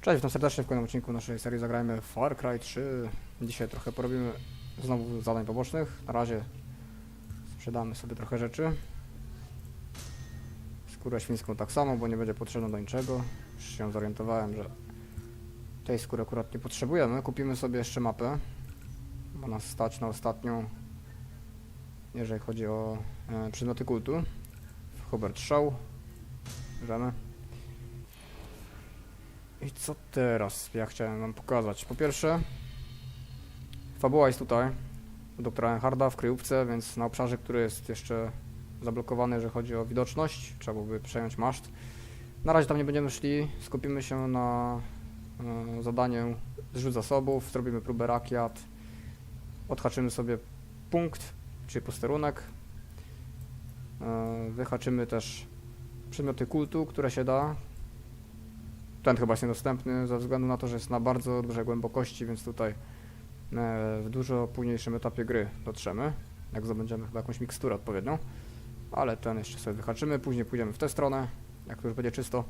Cześć, witam serdecznie w kolejnym odcinku naszej serii Zagrajmy Far Cry 3. Dzisiaj trochę porobimy znowu zadań pobocznych. Na razie sprzedamy sobie trochę rzeczy. Skórę świńską tak samo, bo nie będzie potrzebna do niczego. Już się zorientowałem, że tej skóry akurat nie potrzebujemy. Kupimy sobie jeszcze mapę, bo nas stać na ostatnią, jeżeli chodzi o e, przedmioty kultu. Hubert Show. Bierzemy. I co teraz? Ja chciałem wam pokazać? Po pierwsze, fabuła jest tutaj, u doktora Enharda w kryjówce, więc na obszarze, który jest jeszcze zablokowany, jeżeli chodzi o widoczność, trzeba byłoby przejąć maszt. Na razie tam nie będziemy szli, skupimy się na e, zadaniu zrzut zasobów, zrobimy próbę rakiat, odhaczymy sobie punkt, czyli posterunek, e, wyhaczymy też przedmioty kultu, które się da, ten chyba jest niedostępny ze względu na to, że jest na bardzo dużej głębokości, więc tutaj e, w dużo późniejszym etapie gry dotrzemy, jak zdobędziemy chyba jakąś miksturę odpowiednią, ale ten jeszcze sobie wyhaczymy, później pójdziemy w tę stronę, jak to już będzie czysto,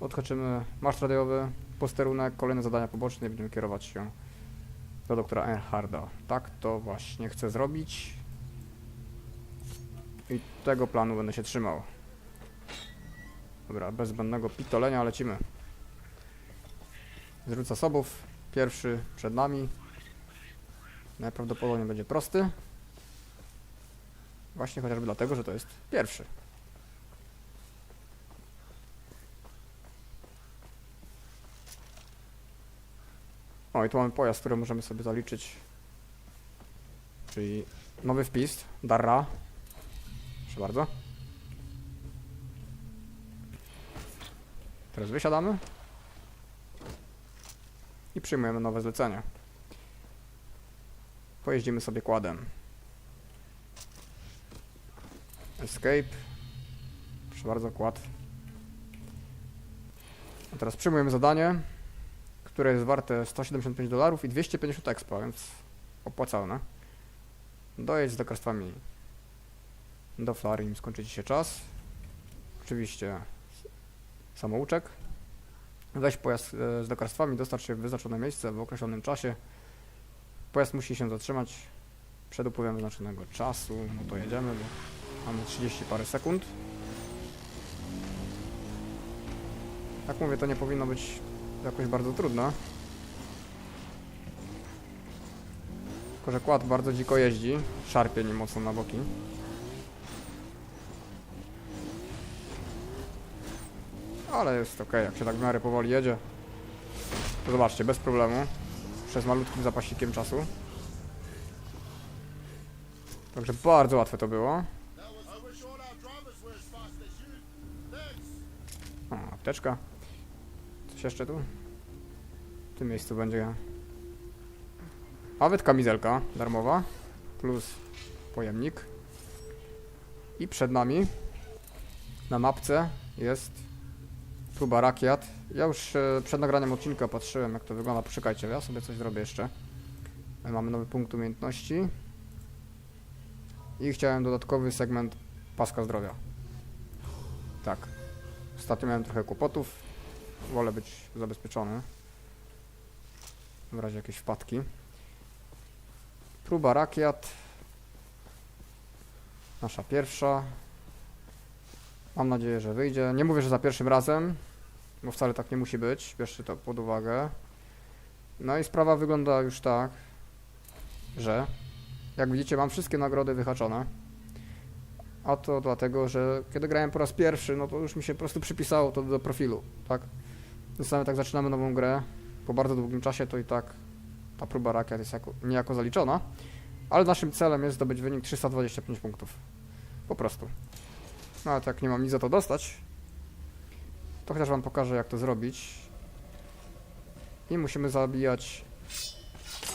odhaczymy maszt radiowy, posterunek, kolejne zadania poboczne i będziemy kierować się do doktora Erharda. Tak to właśnie chcę zrobić i tego planu będę się trzymał. Dobra, bez zbędnego pitolenia lecimy. Zrzut zasobów. Pierwszy przed nami. Najprawdopodobniej będzie prosty. Właśnie chociażby dlatego, że to jest pierwszy. O, i tu mamy pojazd, który możemy sobie zaliczyć. Czyli nowy wpis. Darra. Proszę bardzo. Teraz wysiadamy i przyjmujemy nowe zlecenie. Pojeździmy sobie kładem. Escape. Proszę bardzo, kład. A teraz przyjmujemy zadanie, które jest warte 175 dolarów i 250 expa, więc opłacalne. Dojedź z lekarstwami do Flary, im skończy ci się czas. Oczywiście samouczek. Weź pojazd e, z lekarstwami, dostarcz w wyznaczone miejsce w określonym czasie. Pojazd musi się zatrzymać przed upływem wyznaczonego czasu. No to jedziemy, bo mamy 30 parę sekund. Jak mówię, to nie powinno być jakoś bardzo trudne. Tylko, że kład bardzo dziko jeździ, szarpie nim mocno na boki. Ale jest ok, jak się tak w miarę powoli jedzie. To zobaczcie, bez problemu. Przez malutkim zapasikiem czasu. Także bardzo łatwe to było. O, apteczka. Coś jeszcze tu? W tym miejscu będzie... Nawet kamizelka darmowa. Plus pojemnik. I przed nami na mapce jest próba rakiet. Ja już e, przed nagraniem odcinka patrzyłem jak to wygląda. Poczekajcie, ja sobie coś zrobię jeszcze. E, Mamy nowy punkt umiejętności. I chciałem dodatkowy segment paska zdrowia. Tak. Ostatnio miałem trochę kłopotów. Wolę być zabezpieczony. W razie jakiejś wpadki. Próba rakiet. Nasza pierwsza. Mam nadzieję, że wyjdzie. Nie mówię, że za pierwszym razem, bo wcale tak nie musi być. Bierzcie to pod uwagę. No i sprawa wygląda już tak, że jak widzicie mam wszystkie nagrody wyhaczone. A to dlatego, że kiedy grałem po raz pierwszy, no to już mi się po prostu przypisało to do profilu, tak? Nawet jak zaczynamy nową grę, po bardzo długim czasie, to i tak ta próba rakiet jest jako, niejako zaliczona. Ale naszym celem jest zdobyć wynik 325 punktów. Po prostu. No ale tak nie mam nic za to dostać, to chociaż wam pokażę jak to zrobić. I musimy zabijać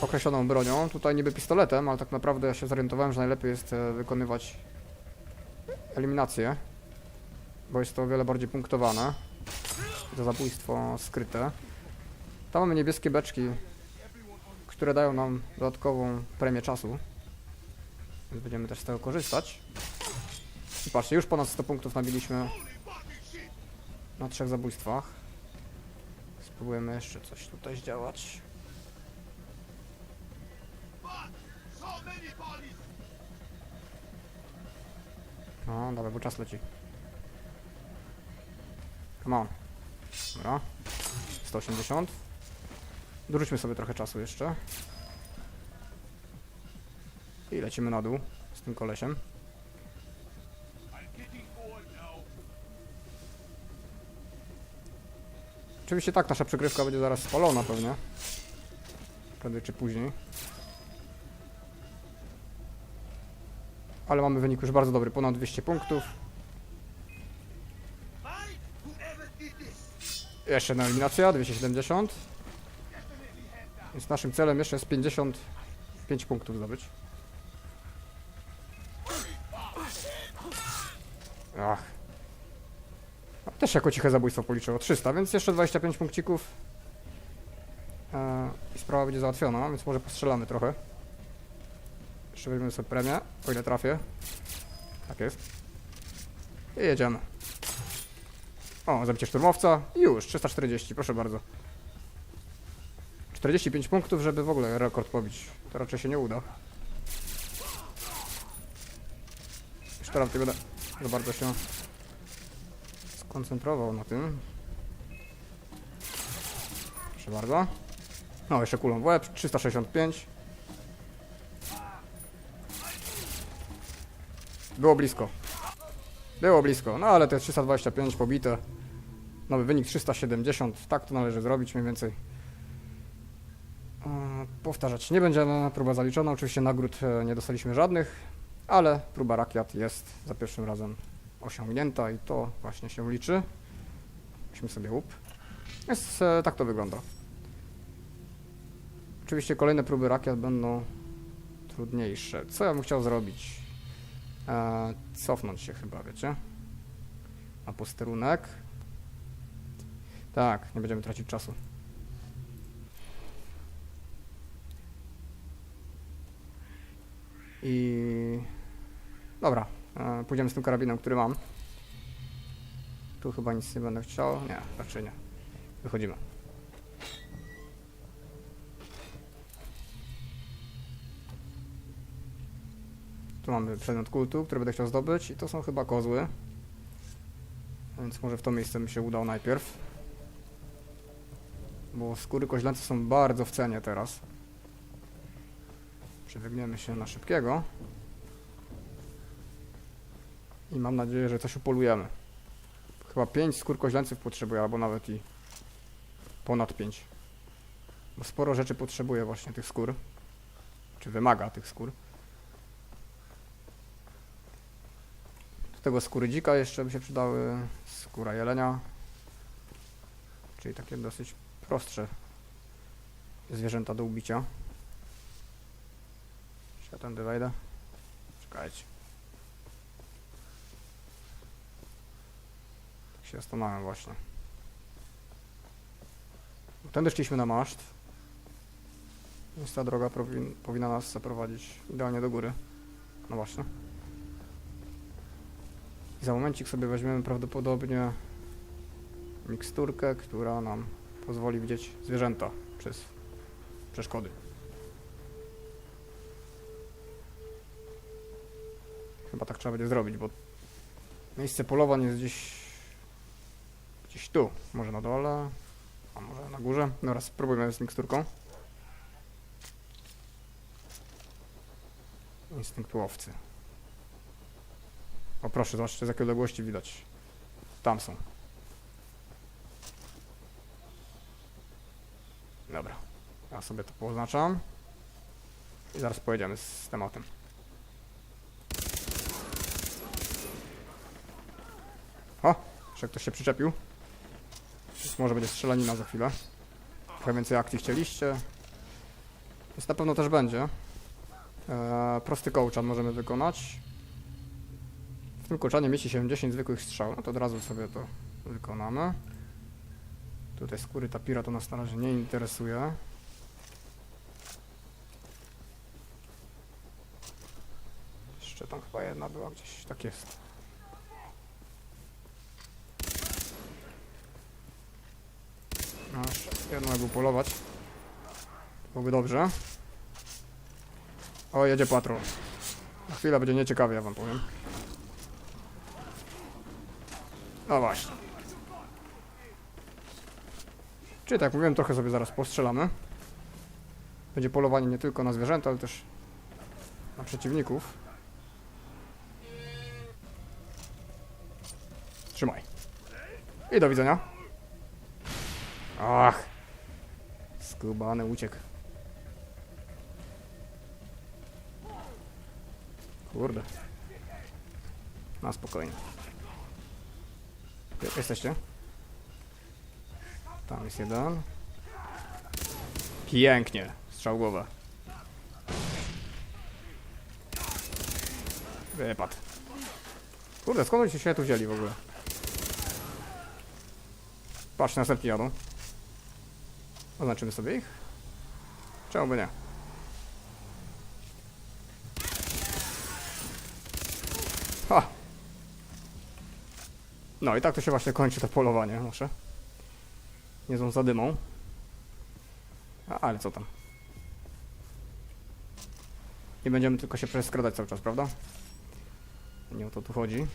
określoną bronią. Tutaj niby pistoletem, ale tak naprawdę ja się zorientowałem, że najlepiej jest e, wykonywać eliminację. Bo jest to o wiele bardziej punktowane. To zabójstwo skryte. Tam mamy niebieskie beczki, które dają nam dodatkową premię czasu. Więc będziemy też z tego korzystać. I patrzcie, już ponad 100 punktów nabiliśmy na trzech zabójstwach. Spróbujemy jeszcze coś tutaj zdziałać. No, dobra, bo czas leci. Come on. Dobra. 180. Dorzućmy sobie trochę czasu jeszcze. I lecimy na dół z tym kolesiem. Oczywiście tak, nasza przygrywka będzie zaraz spalona pewnie. Prędzej czy później. Ale mamy wynik już bardzo dobry, ponad 200 punktów. Jeszcze jedna eliminacja, 270. Więc naszym celem jeszcze jest 55 punktów zdobyć. Też jako ciche zabójstwo policzyło 300, więc jeszcze 25 punkcików. Eee, I sprawa będzie załatwiona, więc może postrzelamy trochę. Jeszcze weźmiemy sobie premię, o ile trafię. Tak jest. I jedziemy. O, zabicie szturmowca. Już, 340, proszę bardzo. 45 punktów, żeby w ogóle rekord pobić. To raczej się nie uda. Jeszcze raz będę za bardzo się skoncentrował na tym. Proszę bardzo. No, jeszcze kulą w łeb, 365. Było blisko. Było blisko, no ale te 325 pobite. Nowy wynik 370, tak to należy zrobić mniej więcej. E, Powtarzać nie będziemy, próba zaliczona, oczywiście nagród e, nie dostaliśmy żadnych, ale próba rakiet jest za pierwszym razem osiągnięta i to właśnie się liczy. Weźmy sobie łup. Więc e, tak to wygląda. Oczywiście kolejne próby rakiet będą trudniejsze. Co ja bym chciał zrobić? E, cofnąć się chyba, wiecie? Na posterunek. Tak, nie będziemy tracić czasu. I... Dobra, pójdziemy z tym karabinem, który mam. Tu chyba nic nie będę chciał. Nie, raczej nie. Wychodzimy. Tu mamy przedmiot kultu, który będę chciał zdobyć i to są chyba kozły. Więc może w to miejsce mi się udał najpierw. Bo skóry koźlęce są bardzo w cenie teraz. Przebiegniemy się na szybkiego. I mam nadzieję, że coś upolujemy. Chyba 5 skór koźlęcych potrzebuję, albo nawet i ponad 5. Bo sporo rzeczy potrzebuje właśnie tych skór. Czy wymaga tych skór. Do tego skóry dzika jeszcze by się przydały. Skóra jelenia. Czyli takie dosyć prostsze zwierzęta do ubicia. Czy ja tędy wejdę? Czekajcie. Się zastanawiam właśnie. Tędy szliśmy na maszt. Więc ta droga powin powinna nas zaprowadzić idealnie do góry. No właśnie. I za momencik sobie weźmiemy prawdopodobnie miksturkę, która nam pozwoli widzieć zwierzęta przez przeszkody. Chyba tak trzeba będzie zrobić, bo miejsce polowań jest gdzieś gdzieś tu, może na dole, a może na górze. Dobra, spróbujmy z miksturką. Instynkt łowcy. O proszę, zobaczcie z jakiej odległości widać. Tam są. Dobra. Ja sobie to poznaczam. I zaraz pojedziemy z tematem. O! Jeszcze ktoś się przyczepił. Może będzie strzelanina za chwilę. Trochę więcej akcji chcieliście. Więc na pewno też będzie. Eee, prosty kołczan możemy wykonać. W tym kołczanie mieści się 10 zwykłych strzał. No to od razu sobie to wykonamy. Tutaj skóry tapira to nas na razie nie interesuje. Jeszcze tam chyba jedna była gdzieś. Tak jest. Aż jedno jakby polować. Byłoby dobrze. O, jedzie patrol. Na chwilę będzie nieciekawie, ja wam powiem. No właśnie. Czyli tak mówiłem, trochę sobie zaraz postrzelamy. Będzie polowanie nie tylko na zwierzęta, ale też na przeciwników. Trzymaj. I do widzenia. Ach. Skubany uciekł. Kurde. Na spokojnie. Gdzie Jesteście? Tam jest jeden. Pięknie. Strzał w głowę. Wypad. Kurde, skąd oni się tu wzięli w ogóle? Patrz, następni jadą. Oznaczymy sobie ich? Czemu by nie? Ha! No i tak to się właśnie kończy to polowanie nasze. Niezłą zadymą. A, ale co tam? Nie będziemy tylko się przeskradać cały czas, prawda? Nie o to tu chodzi.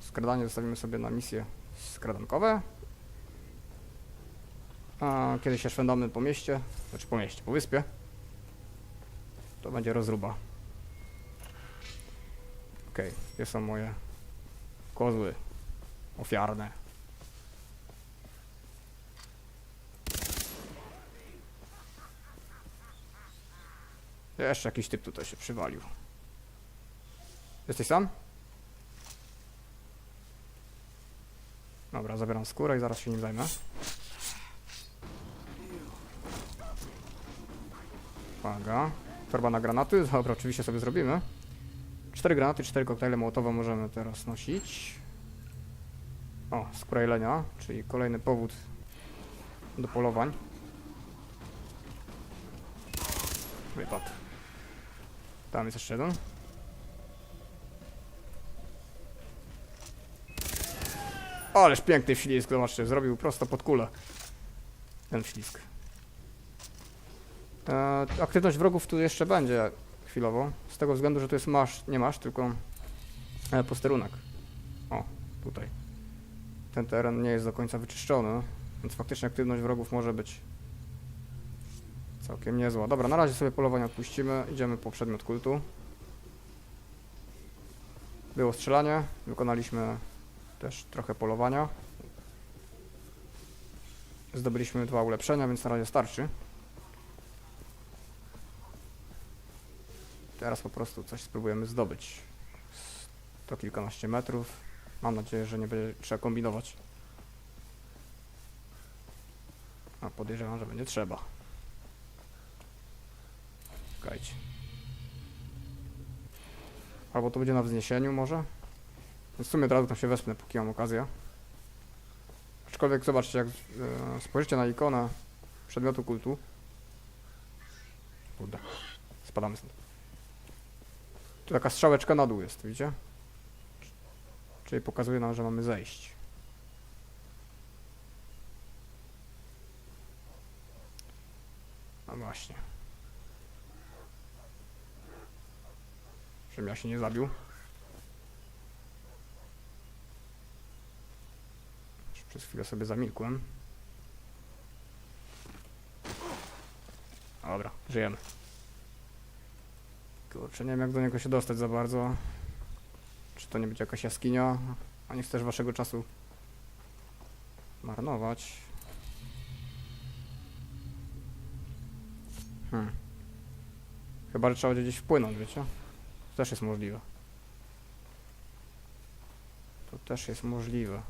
Skradanie zostawimy sobie na misje skradankowe. A kiedy się szwendamy po mieście, znaczy po mieście, po wyspie, to będzie rozruba. Okej, gdzie są moje kozły ofiarne? Jeszcze jakiś typ tutaj się przywalił. Jesteś sam? Dobra, zabieram skórę i zaraz się nim zajmę. Uwaga. Torba na granaty. Dobra, oczywiście sobie zrobimy. Cztery granaty, cztery koktajle mołotowe możemy teraz nosić. O, skóra jelenia, czyli kolejny powód do polowań. Wypadł. Tam jest jeszcze jeden. Ależ piękny ślizg, zobaczcie, zrobił prosto pod kulę. Ten ślizg. E, aktywność wrogów tu jeszcze będzie chwilowo, z tego względu, że tu jest masz, nie masz, tylko e, posterunek. O, tutaj. Ten teren nie jest do końca wyczyszczony, więc faktycznie aktywność wrogów może być całkiem niezła. Dobra, na razie sobie polowanie odpuścimy, idziemy po przedmiot kultu. Było strzelanie, wykonaliśmy też trochę polowania. Zdobyliśmy dwa ulepszenia, więc na razie starczy. Teraz po prostu coś spróbujemy zdobyć. To kilkanaście metrów. Mam nadzieję, że nie będzie trzeba kombinować. A podejrzewam, że będzie trzeba. Czekajcie. Albo to będzie na wzniesieniu może? W sumie od razu tam się wespnę, póki mam okazję. Aczkolwiek zobaczcie, jak e, spojrzycie na ikonę przedmiotu kultu. Kurde. Spadamy stąd. Tu taka strzałeczka na dół jest, widzicie? Czyli pokazuje nam, że mamy zejść. No właśnie. Żebym ja się nie zabił. Przez chwilę sobie zamilkłem. Dobra, żyjemy. Kurczę, nie wiem jak do niego się dostać za bardzo. Czy to nie będzie jakaś jaskinia? A nie też waszego czasu marnować. Hmm. Chyba, że trzeba będzie gdzieś wpłynąć, wiecie? To też jest możliwe. To też jest możliwe.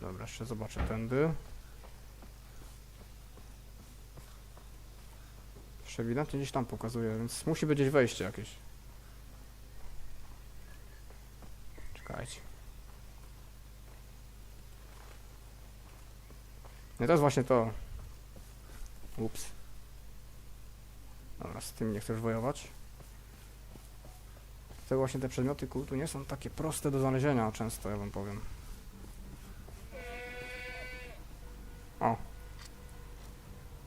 Dobra, jeszcze zobaczę tędy. Jeszcze ewidentnie gdzieś tam pokazuje, więc musi być gdzieś wejście jakieś. Czekajcie. Nie, to jest właśnie to. Ups. Dobra, z tym nie chcesz wojować. Dlatego właśnie te przedmioty kultu nie są takie proste do znalezienia często, ja wam powiem. O.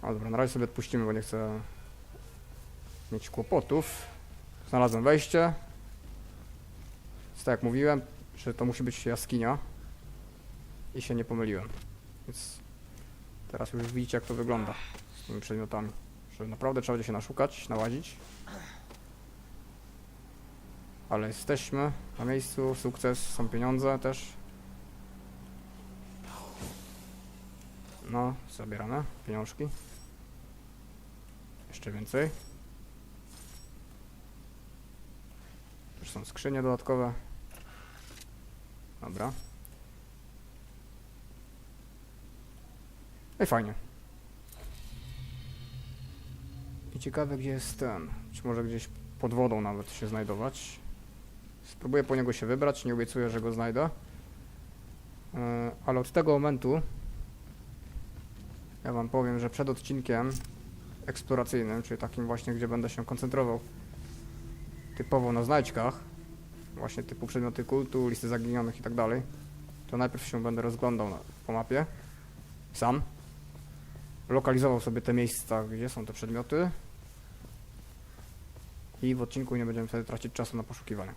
O dobra, na razie sobie odpuścimy, bo nie chcę mieć kłopotów. Znalazłem wejście. Jest tak jak mówiłem, że to musi być jaskinia. I się nie pomyliłem. Więc teraz już widzicie jak to wygląda z tymi przedmiotami. Że naprawdę trzeba będzie się naszukać, nałazić. Ale jesteśmy na miejscu, sukces, są pieniądze też. No, zabierane pieniążki. Jeszcze więcej. Są skrzynie dodatkowe. Dobra. No i fajnie. I ciekawe gdzie jest ten. Czy może gdzieś pod wodą nawet się znajdować. Spróbuję po niego się wybrać, nie obiecuję, że go znajdę. Yy, ale od tego momentu ja wam powiem, że przed odcinkiem eksploracyjnym, czyli takim właśnie, gdzie będę się koncentrował typowo na znajdźkach, właśnie typu przedmioty kultu, listy zaginionych i tak dalej, to najpierw się będę rozglądał na, po mapie, sam, lokalizował sobie te miejsca, gdzie są te przedmioty i w odcinku nie będziemy wtedy tracić czasu na poszukiwanie.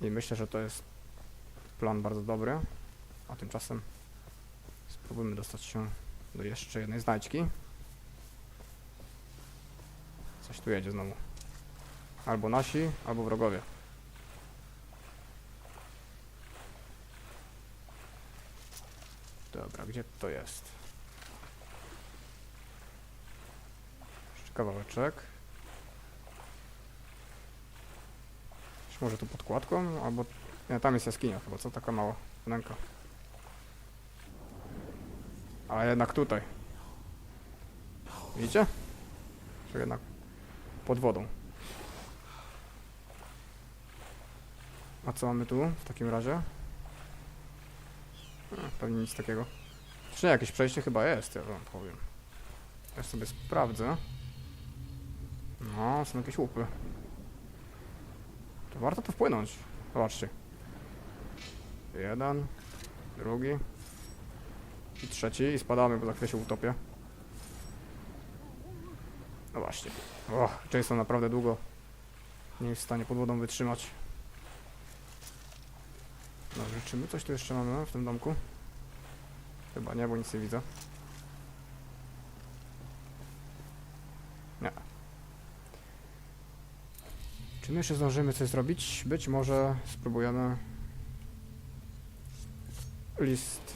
I myślę, że to jest plan bardzo dobry. A tymczasem spróbujmy dostać się do jeszcze jednej znajdźki. Coś tu jedzie znowu. Albo nasi, albo wrogowie. Dobra, gdzie to jest? Jeszcze kawałeczek. Czy może tu podkładką? Albo... Nie, tam jest jaskinia chyba, co? Taka mała wnęka. A jednak tutaj. Widzicie? Czy jednak pod wodą. A co mamy tu w takim razie? A, pewnie nic takiego. Czy nie, jakieś przejście chyba jest, ja wam powiem. Ja sobie sprawdzę. No, są jakieś łupy. To warto tu wpłynąć. Zobaczcie. Jeden, drugi i trzeci i spadamy, bo za chwilę się utopię. No właśnie. O, Jason naprawdę długo nie jest w stanie pod wodą wytrzymać. Dobrze, czy my coś tu jeszcze mamy w tym domku? Chyba nie, bo nic nie widzę. Nie. Czy my jeszcze zdążymy coś zrobić? Być może spróbujemy list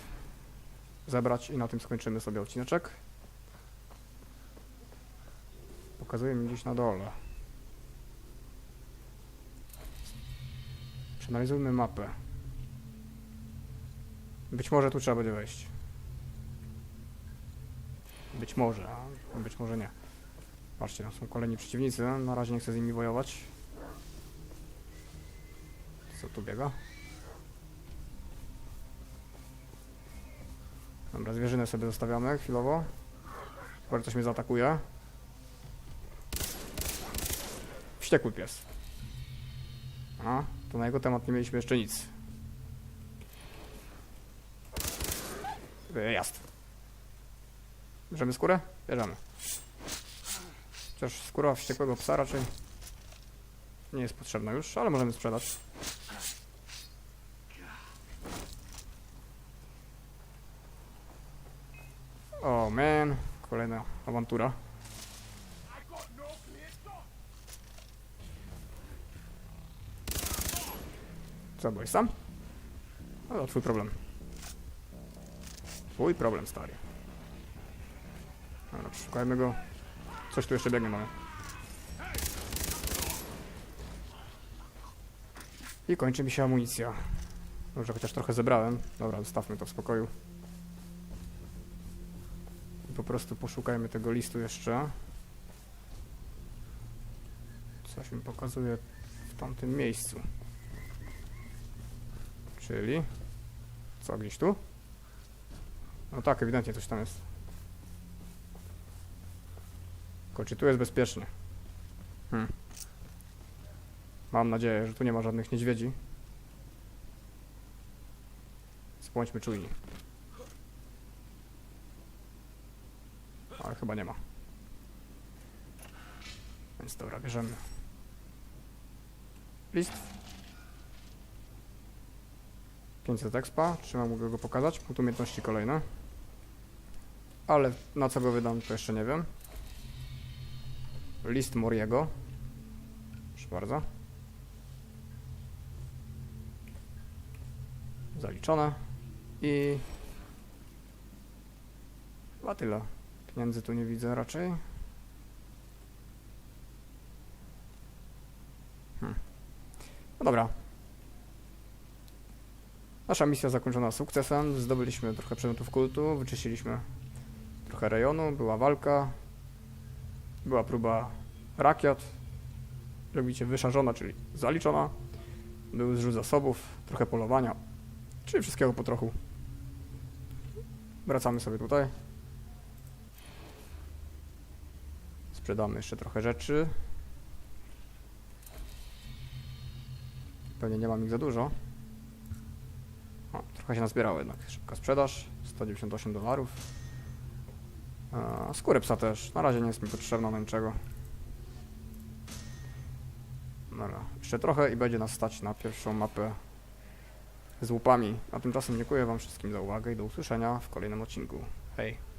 zebrać i na tym skończymy sobie odcineczek. Pokazuje mi gdzieś na dole. Przeanalizujmy mapę. Być może tu trzeba będzie wejść. Być może, a być może nie. Patrzcie, tam są kolejni przeciwnicy. Na razie nie chcę z nimi wojować. Co tu biega? Dobra, zwierzynę sobie zostawiamy chwilowo. Chyba, coś mnie zaatakuje. Wściekły pies. A, to na jego temat nie mieliśmy jeszcze nic. Jasne. Bierzemy skórę? Bierzemy. Chociaż skóra wściekłego psa raczej nie jest potrzebna już, ale możemy sprzedać. O oh, man, kolejna awantura. Co, byłeś sam? No to twój problem. Twój problem, stary. Dobra, szukajmy go. Coś tu jeszcze biegnie mamy. I kończy mi się amunicja. Może chociaż trochę zebrałem. Dobra, zostawmy to w spokoju. I po prostu poszukajmy tego listu jeszcze. Coś mi pokazuje w tamtym miejscu. Czyli... Co, gdzieś tu? No tak, ewidentnie coś tam jest. Tylko czy tu jest bezpiecznie? Hmm. Mam nadzieję, że tu nie ma żadnych niedźwiedzi. bądźmy czujni. Ale chyba nie ma. Więc dobra, bierzemy. List. 500 expa, czy mogę go pokazać? Punkt umiejętności kolejne. Ale na co go wydam, to jeszcze nie wiem. List Moriego. Proszę bardzo. Zaliczone. I... Chyba tyle. Pieniędzy tu nie widzę raczej. Hmm. No dobra. Nasza misja zakończona sukcesem. Zdobyliśmy trochę przedmiotów kultu, wyczyściliśmy trochę rejonu, była walka, była próba rakiet, robicie wyszarzona, czyli zaliczona, był zrzut zasobów, trochę polowania, czyli wszystkiego po trochu. Wracamy sobie tutaj. Sprzedamy jeszcze trochę rzeczy. Pewnie nie mam ich za dużo. Trochę się nazbierało jednak. Szybka sprzedaż. 198 dolarów. A, skórę psa też. Na razie nie jest mi potrzebna na niczego. Dobra, jeszcze trochę i będzie nas stać na pierwszą mapę z łupami. A tymczasem dziękuję Wam wszystkim za uwagę i do usłyszenia w kolejnym odcinku. Hej!